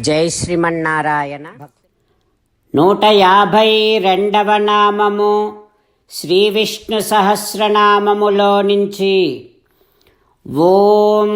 జై శ్రీమన్నారాయణ. నూట యాభై రెండవ నామము శ్రీ విష్ణు సహస్రనామములో నుంచి. ఓం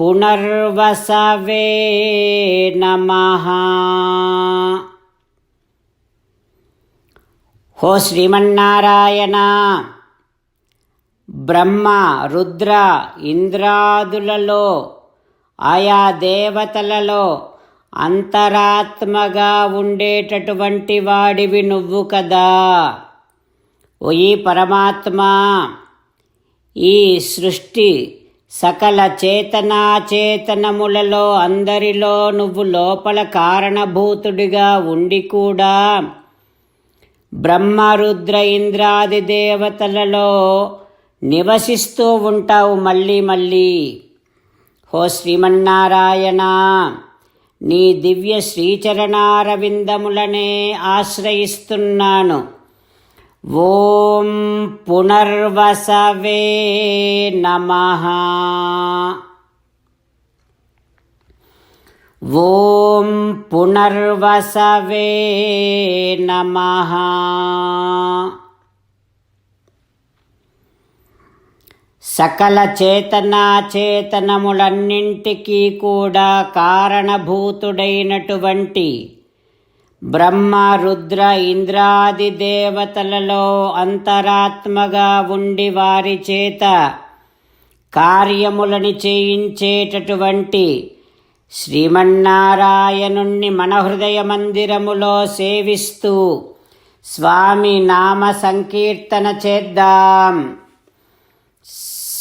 పునర్వసవే నమ. హో శ్రీమన్నారాయణ బ్రహ్మ రుద్ర ఇంద్రాదులలో ఆయా దేవతలలో అంతరాత్మగా ఉండేటటువంటి వాడివి నువ్వు కదా. ఓయి పరమాత్మ ఈ సృష్టి సకల చేతనాచేతనములలో అందరిలో నువ్వు లోపల కారణభూతుడిగా ఉండి కూడా బ్రహ్మ రుద్ర ఇంద్రాది దేవతలలో నివసిస్తూ ఉంటావు మళ్ళీ మళ్ళీ. హో శ్రీమన్నారాయణ నీ దివ్య శ్రీచరణారవిందములనే ఆశ్రయిస్తున్నాను. ఓం పునర్వసవే నమ. ఓం పునర్వసవే నమ. సకల చేతనాచేతనములన్నింటికీ కూడా కారణభూతుడైనటువంటి బ్రహ్మ రుద్ర ఇంద్రాది దేవతలలో అంతరాత్మగా ఉండి వారి చేత కార్యములని చేయించేటటువంటి శ్రీమన్నారాయణుణ్ణి మన హృదయ మందిరములో సేవిస్తూ స్వామి నామ సంకీర్తన చేద్దాం.